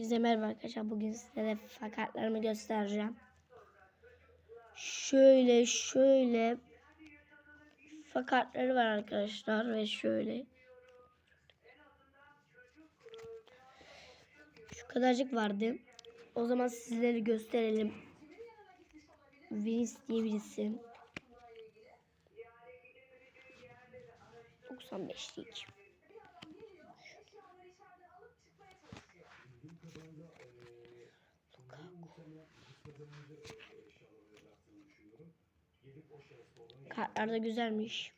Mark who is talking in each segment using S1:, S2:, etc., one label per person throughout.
S1: Hepinize merhaba arkadaşlar. Bugün sizlere FIFA kartlarımı göstereceğim. Şöyle şöyle FIFA kartları var arkadaşlar ve şöyle. Şu kadarcık vardı. O zaman sizlere gösterelim. Vince diye birisi. 95'lik. Kartlar da güzelmiş.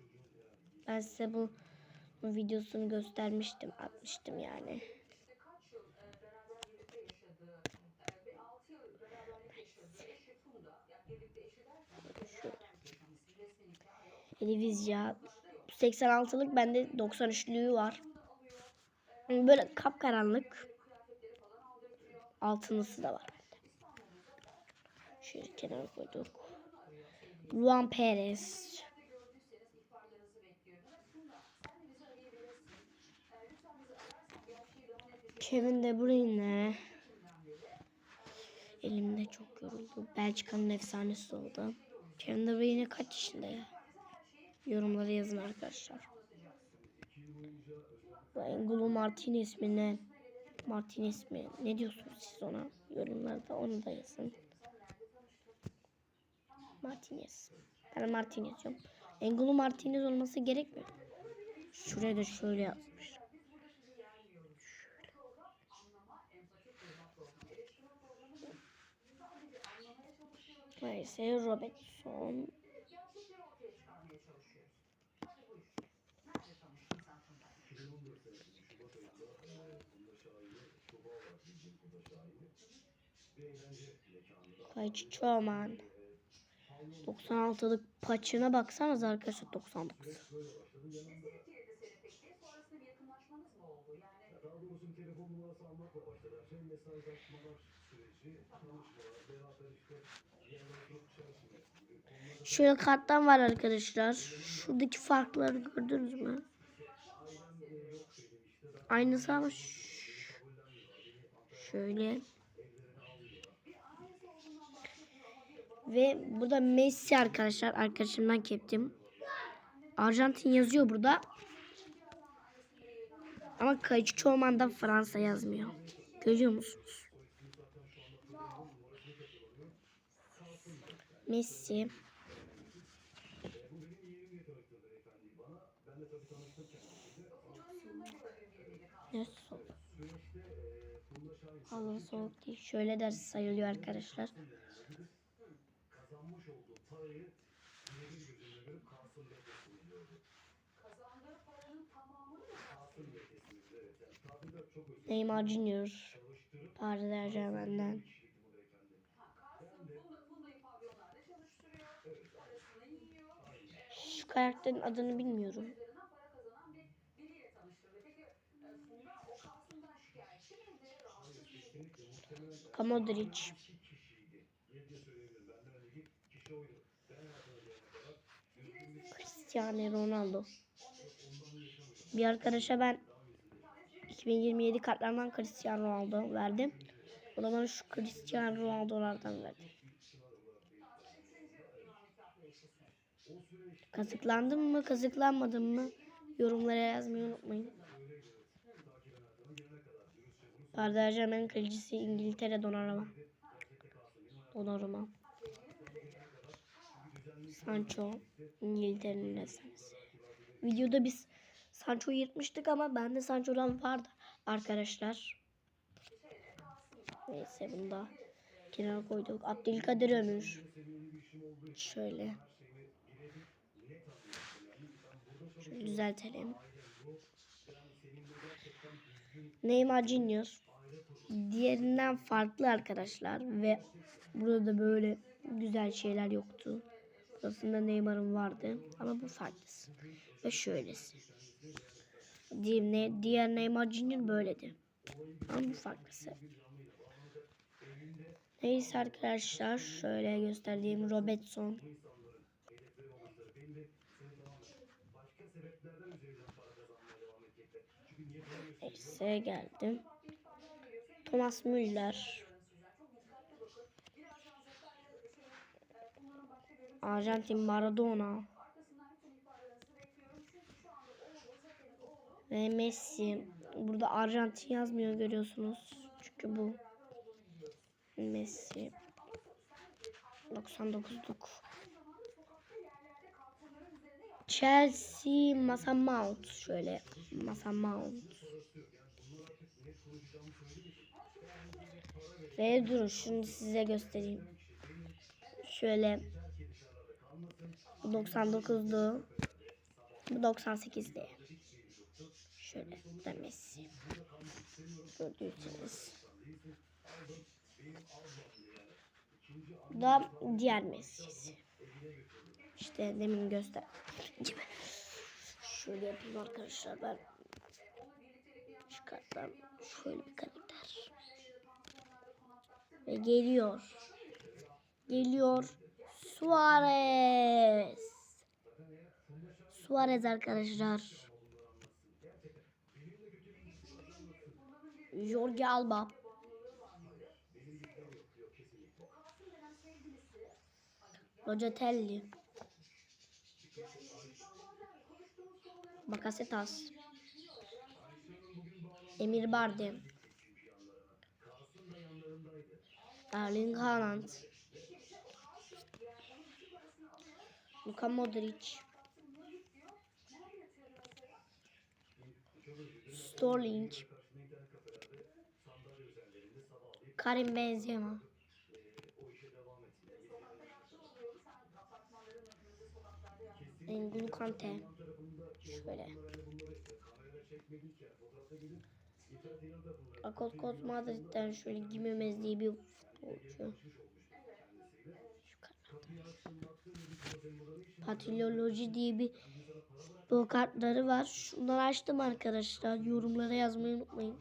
S1: Ben size bu, bu videosunu göstermiştim, atmıştım yani. Şöyle. Televizya. 86'lık bende 93'lüğü var. Yani Böyle kapkaranlık. Altınlısı da var. Şöyle kenara koyduk. Luan Perez. Kevin De Bruyne. Elimde çok yoruldu. Belçika'nın efsanesi oldu. Kevin De Bruyne kaç yaşında ya? Yorumlara yazın arkadaşlar. Bu Engolo Martinez mi ne? Martinez mi? Ne diyorsunuz siz ona? Yorumlarda onu da yazın. Martinez. Ben Martinez diyorum. Engolo Martinez olması gerekmiyor. Şuraya da şöyle yazmış. Neyse Robertson. Kayıcı Çoğman. 96'lık paçına baksanız arkadaşlar 99.
S2: Daha doğrusu bir telefon numarası almakla başladı. Her şey mesajlaşmalar süreci, tanışmalar, beraber işte bir yerlere oturup dışarı çıkmak gibi konular
S1: Şöyle karttan var arkadaşlar. Şuradaki farkları gördünüz mü? Aynısı ama şöyle. Ve burada Messi arkadaşlar. Arkadaşımdan keptim. Arjantin yazıyor burada. Ama kayıcı çoğumandan Fransa yazmıyor. Görüyor musunuz? Messi. Ne soğuk. Soğuk değil. Şöyle ders sayılıyor arkadaşlar.
S2: Parayı birebir gözüyle görüp kalsın beklesin diyordu. Kazandığı paranın tamamını mı kalsın beklesin diyordu. Evet. Yani tabirler çok özür
S1: Neymar Junior. Paris Saint Germain'den. Şu karakterin adını bilmiyorum. Kamodric. Cristiano Ronaldo. Bir arkadaşa ben 2027 kartlarından Cristiano Ronaldo verdim. O da bana şu Cristiano Ronaldo'lardan verdi. Kazıklandım mı, kazıklanmadım mı? Yorumlara yazmayı unutmayın. Paris Saint kalecisi İngiltere Donnarumma. Donnarumma. Sancho İngiltere'nin efsanesi. Videoda biz Sancho'yu yırtmıştık ama bende Sancho'dan vardı arkadaşlar. Neyse bunu da kenara koyduk. Abdülkadir Ömür. Şöyle. Şöyle düzeltelim. Neymar Junior. Diğerinden farklı arkadaşlar ve burada da böyle güzel şeyler yoktu. Burasında Neymar'ın vardı ama bu farklısı. Ve şöylesi. Diğer, ne, diğer Neymar Junior böyledi. Ama bu farklısı. Neyse arkadaşlar şöyle gösterdiğim Robertson. Neyse geldim. Thomas Müller. Arjantin Maradona. Ve Messi. Burada Arjantin yazmıyor görüyorsunuz. Çünkü bu Messi. 99'luk. Chelsea Masa Mount. Şöyle Masa Mount. Ve durun şunu size göstereyim. Şöyle bu 99'du. Bu 98'di. Şöyle Messi. Gördüğünüz Bu da diğer Messi'si. İşte demin göster. Şöyle yapayım arkadaşlar ben. Çıkartmam. Şöyle bir karakter. Ve geliyor. Geliyor. Suarez. Suarez arkadaşlar. Jorge Alba. Locatelli. Bakasetas. Emir Bardi. Erling Haaland. Luka Modric. Sterling. Karim Benzema. N'Golo Kante. Şöyle. Akot Madrid'den şöyle Gimemez diye bir futbolcu. Patololoji diye bir futbol kartları var. Şunları açtım arkadaşlar. Yorumlara yazmayı unutmayın.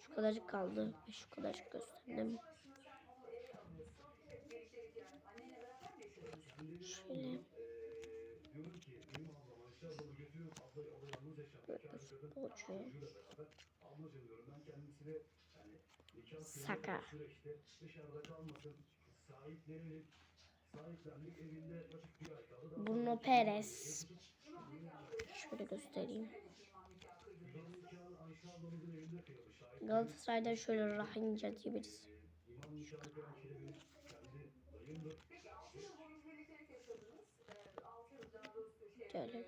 S1: Şu kadarcık kaldı. Şu kadarcık gösterdim. Şöyle. Saka. Bruno Perez. Şöyle göstereyim. Galatasaray'dan şöyle Rahinca diye birisi. Şöyle.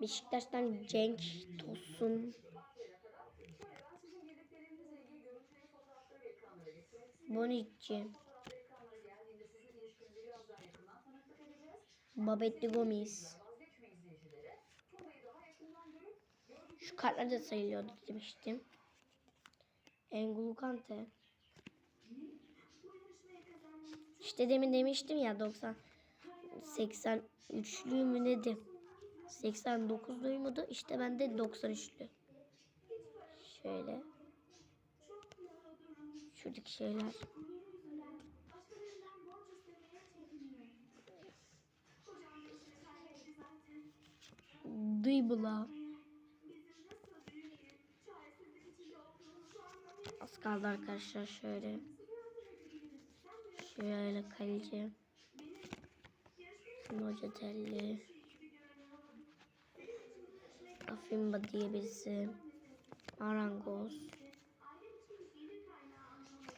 S1: Beşiktaş'tan Cenk Tosun. Bonucci. Babetli Gomis. Şu kartlar da sayılıyordu demiştim. N'Golo Kante. İşte demin demiştim ya 90 83'lü mü nedir? 89'lu muydu? İşte ben de 93'lü. Şöyle. Şuradaki şeyler. Dıybula. Az kaldı arkadaşlar şöyle. Şöyle kaleci. Locatelli. Afimba diye birisi. Arangoz. Ederson. Messi. Nkinko.
S3: Siz ve kocanız. Daha doğrusu Hilve'lerde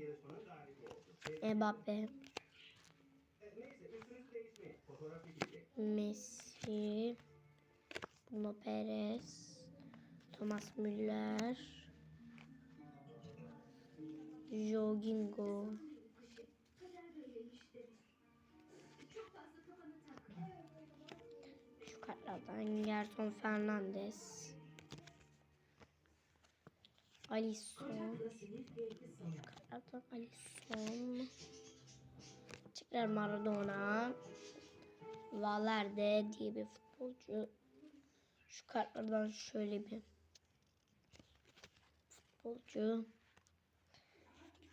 S3: yarışmanın galibi oldu.
S1: Mbappe. Messi. Bruno Perez. Thomas Müller. Jorginho. Kartlardan Gerson Fernandez. Alisson. Şu kartlardan Alisson. Tekrar Maradona. Valverde diye bir futbolcu. Şu kartlardan şöyle bir futbolcu.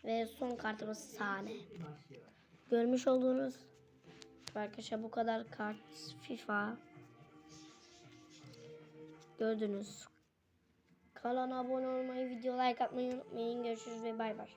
S1: Ve son kartımız sahne. Görmüş olduğunuz arkadaşlar bu kadar kart FIFA gördünüz. Kanala abone olmayı, video like atmayı unutmayın. Görüşürüz ve bay bay.